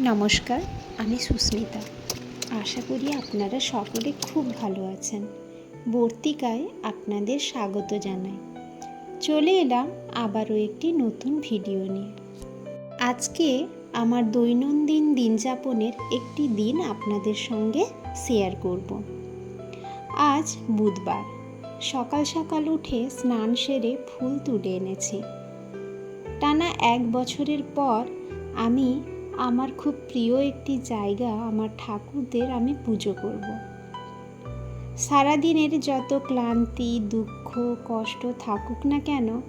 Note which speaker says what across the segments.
Speaker 1: নমস্কার, আমি সুস্মিতা। আশা করি আপনারা সকলে খুব ভালো আছেন। বর্তিকায় আপনাদের স্বাগত জানাই। চলে এলাম আবারও একটি নতুন ভিডিও নিয়ে। আজকে আমার দৈনন্দিন দিনযাপনের একটি দিন আপনাদের সঙ্গে শেয়ার করব। আজ বুধবার। সকাল সকাল উঠে স্নান সেরে ফুল তুলে এনেছি। টানা এক বছরের পর আমি আমার খুব প্রিয় একটি জায়গা আমার ঠাকুরদের আমি পুজো করব। সারাদিনের যত ক্লান্তি, দুঃখ, কষ্ট থাকুক না কেন,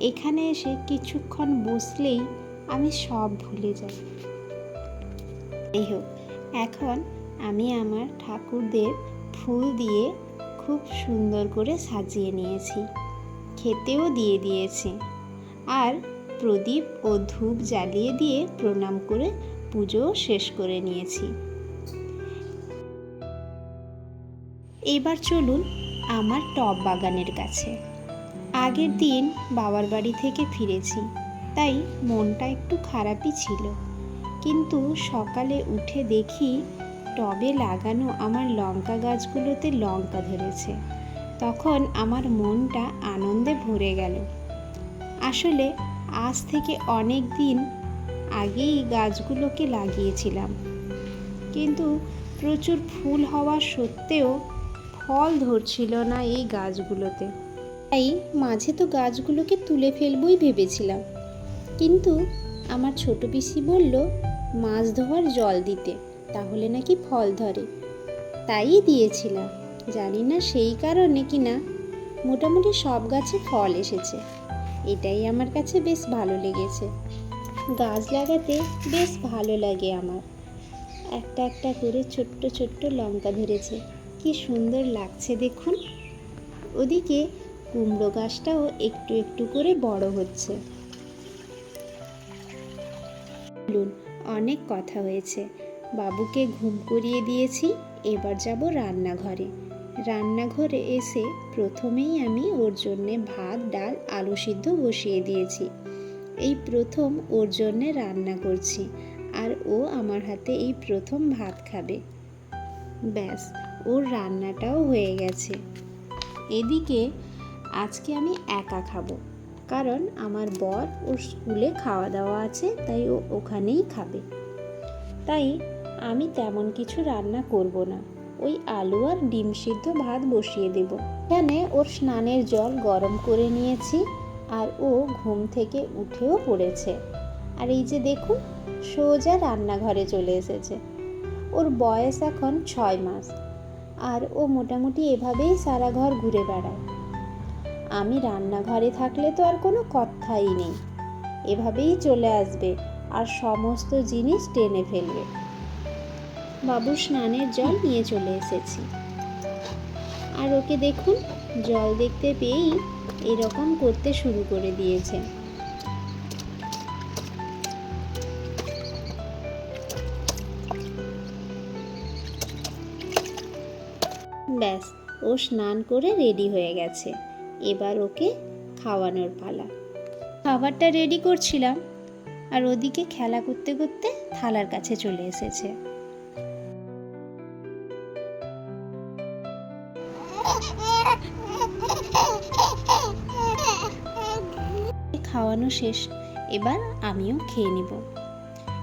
Speaker 1: এখানে এসে কিছুক্ষণ বসলেই আমি সব ভুলে যাই। যাই হোক, এখন আমি আমার ঠাকুরদের ফুল দিয়ে খুব সুন্দর করে সাজিয়ে নিয়েছি। খেতেও দিয়ে দিয়েছি। আর প্রদীপ ও ধূপ জ্বালিয়ে দিয়ে প্রণাম করে পুজো শেষ করে নিয়েছি। এবার চলুন আমার টব বাগানের কাছে। আগের দিন বাবার বাড়ি থেকে ফিরেছি, তাই মনটা একটু খারাপই ছিল। কিন্তু সকালে উঠে দেখি টবে লাগানো আমার লঙ্কা গাছগুলোতে লঙ্কা ধরেছে। তখন আমার মনটা আনন্দে ভরে গেল। আসলে আজ থেকে অনেক দিন আগেই গাছগুলোকে লাগিয়েছিলাম। কিন্তু প্রচুর ফুল হওয়া সত্ত্বেও ফল ধরছিল না এই গাছগুলোতে। তাই মাঝে তো গাছগুলোকে তুলে ফেলবই ভেবেছিলাম। কিন্তু আমার ছোট পিসি বলল, মাছ ধোয়ার জল দিতে, তাহলে নাকি ফল ধরে। তাই দিয়েছিলাম। জানি না সেই কারণে কি না মোটামুটি সব গাছে ফল এসেছে। এটাই আমার কাছে বেশ ভালো লেগেছে। গাছ লাগাতে বেশ ভালো লাগে আমার। একটা একটা করে ছোট্ট ছোট্ট লঙ্কা ধরেছে। কি সুন্দর লাগছে দেখুন। ওদিকে কুমড়ো গাছটাও একটু একটু করে বড় হচ্ছে। অনেক কথা হয়েছে। বাবুকে ঘুম করিয়ে দিয়েছি, এবার যাব রান্নাঘরে। রান্নাঘরে এসে প্রথমেই আমি ওর জন্যে ভাত, ডাল, আলু সিদ্ধ বসিয়ে দিয়েছি। এই প্রথম ওর জন্যে রান্না করছি আর ও আমার হাতে এই প্রথম ভাত খাবে। ব্যাস, ওর রান্নাটাও হয়ে গেছে। এদিকে আজকে আমি একা খাব, কারণ আমার বর ওর স্কুলে খাওয়া দাওয়া আছে, তাই ও ওখানেই খাবে। তাই আমি তেমন কিছু রান্না করব না। ওই আলু আর ডিম সিদ্ধ ভাত বসিয়ে দেব। এখানে ওর স্নানের জল গরম করে নিয়েছি আর ও ঘুম থেকে উঠেও পড়েছে। আর এই যে দেখুন, সোজা রান্নাঘরে চলে এসেছে। ওর বয়স এখন ছয় মাস আর ও মোটামুটি এভাবেই সারা ঘর ঘুরে বেড়ায়। আমি রান্নাঘরে থাকলে তো আর কোনো কথাই নেই। এভাবেই চলে আসবে আর সমস্ত জিনিস টেনে ফেলবে। বাবুর স্নানের জল নিয়ে চলে এসেছি। আর ওকে দেখুন, জল দেখতে পেয়েই এরকম করতে শুরু করে দিয়েছে। ব্যাস, ও স্নান করে রেডি হয়ে গেছে। এবার ওকে খাওয়ানোর পালা। খাবারটা রেডি করছিলাম, আর ওদিকে খেলা করতে করতে থালার কাছে চলে এসেছে। খাওয়ানো শেষ। এবার আমিও খেয়ে নিব।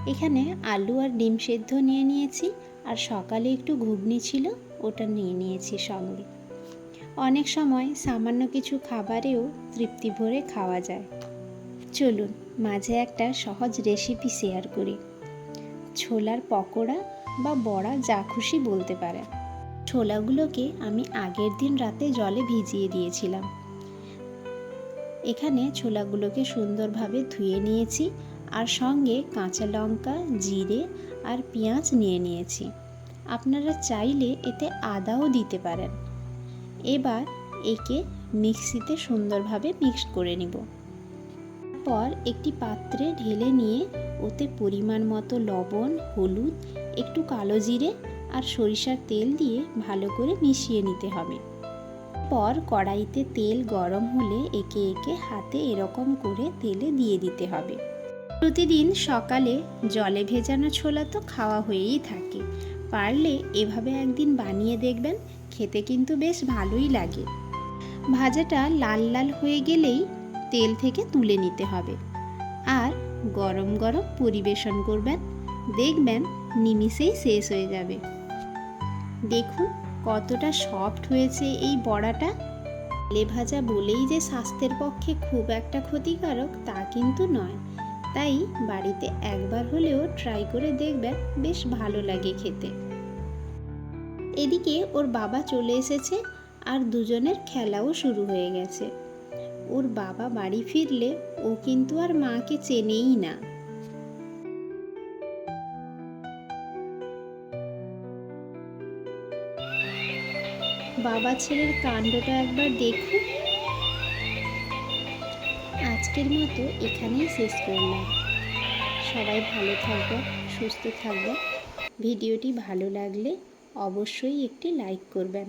Speaker 1: এখানে আলু আর ডিম সেদ্ধ নিয়ে নিয়েছি, আর সকালে একটু ঘুগনি ছিল, ওটা নিয়ে নিয়েছি সঙ্গে। অনেক সময় সামান্য কিছু খাবারেও তৃপ্তি ভরে খাওয়া যায়। চলুন, মাঝে একটা সহজ রেসিপি শেয়ার করি। ছোলার পকোড়া বা বড়া যা খুশি বলতে পারে ছোলাগুলোকে আমি আগের দিন রাতে জলে ভিজিয়ে দিয়েছিলাম। এখানে ছোলাগুলোকে সুন্দরভাবে ধুয়ে নিয়েছি আর সঙ্গে কাঁচা লঙ্কা, জিরে আর পেঁয়াজ নিয়ে নিয়েছি। আপনারা চাইলে এতে আদাও দিতে পারেন। এবার একে মিক্সিতে সুন্দরভাবে মিক্স করে নিব। পর একটি পাত্রে ঢেলে নিয়ে ওতে পরিমাণ মতো লবণ, হলুদ, একটু কালো জিরে আর সরিষার তেল দিয়ে ভালো করে মিশিয়ে নিতে হবে। পর কড়াইতে তেল গরম হলে একে একে হাতে এরকম করে তেলে দিয়ে দিতে হবে। প্রতিদিন সকালে জলে ভেজানো ছোলা তো খাওয়া হয়েই থাকে। পারলে এভাবে একদিন বানিয়ে দেখবেন, খেতে কিন্তু বেশ ভালোই লাগে। ভাজাটা লাল লাল হয়ে গেলেই তেল থেকে তুলে নিতে হবে। আর গরম গরম পরিবেশন করবেন। দেখবেন নিমিষেই শেষ হয়ে যাবে। দেখুন, কতটা সফট হয়েছে এই বড়াটা। তেলে ভাজা বলেই যে স্বাস্থ্যের পক্ষে খুব একটা ক্ষতিকারক তা কিন্তু নয়। তাই বাড়িতে একবার হলেও ট্রাই করে দেখবেন, বেশ ভালো লাগে খেতে। এদিকে ওর বাবা চলে এসেছে আর দুজনের খেলাও শুরু হয়ে গেছে। ওর বাবা বাড়ি ফিরলে ও কিন্তু আর মাকে চেনেই না। বাবা ছেলের কাণ্ডটা একবার দেখুন। আজকের মতো এখানেই শেষ করলাম। সবাই ভালো থাকবে সুস্থ থাকবে ভিডিওটি ভালো লাগলে অবশ্যই একটি লাইক করবেন।